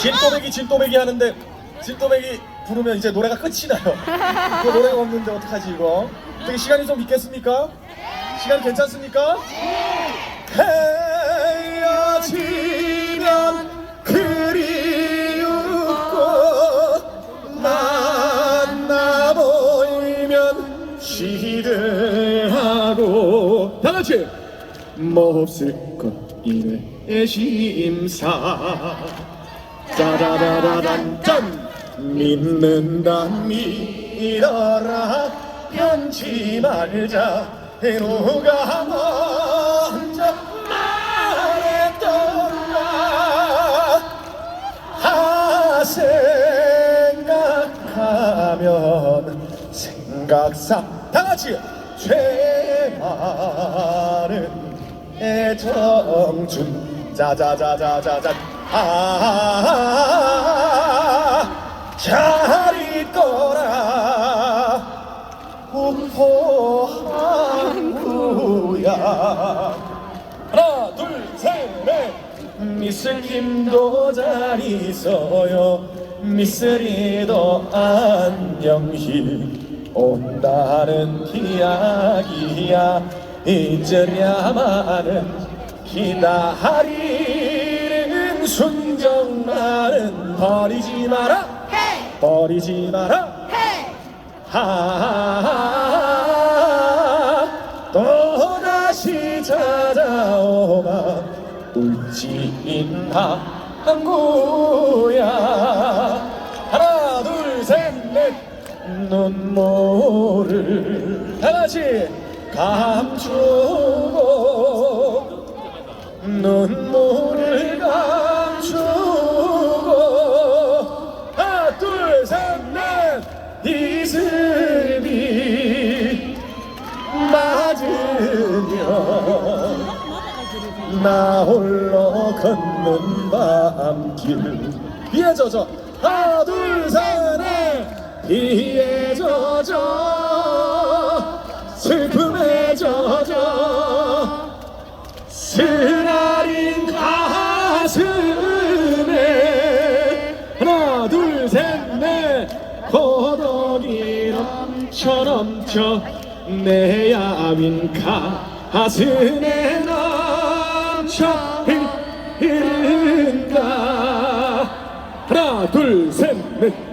진또배기 진또배기 하는데 진또배기 부르면 이제 노래가 끝이 나요. 그 노래가 없는데 어떡하지 이거? 되게 시간이 좀 있겠습니까? 시간 괜찮습니까? 헤어지면 그리웠고 만나 보이면 시들하고 다 같이 몹쓸 것 이외의 심사 짜라라라란 짠 믿는다 믿어라 변치 말자. 누가 먼저 말했던가. 아 생각하면 생각사 다같이 죄 많은 애정준. 짜자자자자자 아 잘 있거라 공포하구야 하나 둘셋넷 미슬님도 잘 있어요 미슬이도 안녕히 온다는 이야기야 잊으랴마는 기다리는 순정만은 버리지 마라. 버리지 마라. 하 또다시 찾아오마. 울진 항구야. 하나 둘 셋 넷. 눈물을 다 같이 감추고 나 홀로 걷는 밤길. 비에 젖어. 하나 둘셋넷 비에 젖어. 슬픔에 젖어. 쓰라린 가슴에. 하나 둘셋넷 고독이 넘쳐 넘쳐 내 야윈 가슴에 흐른다 하나 둘셋넷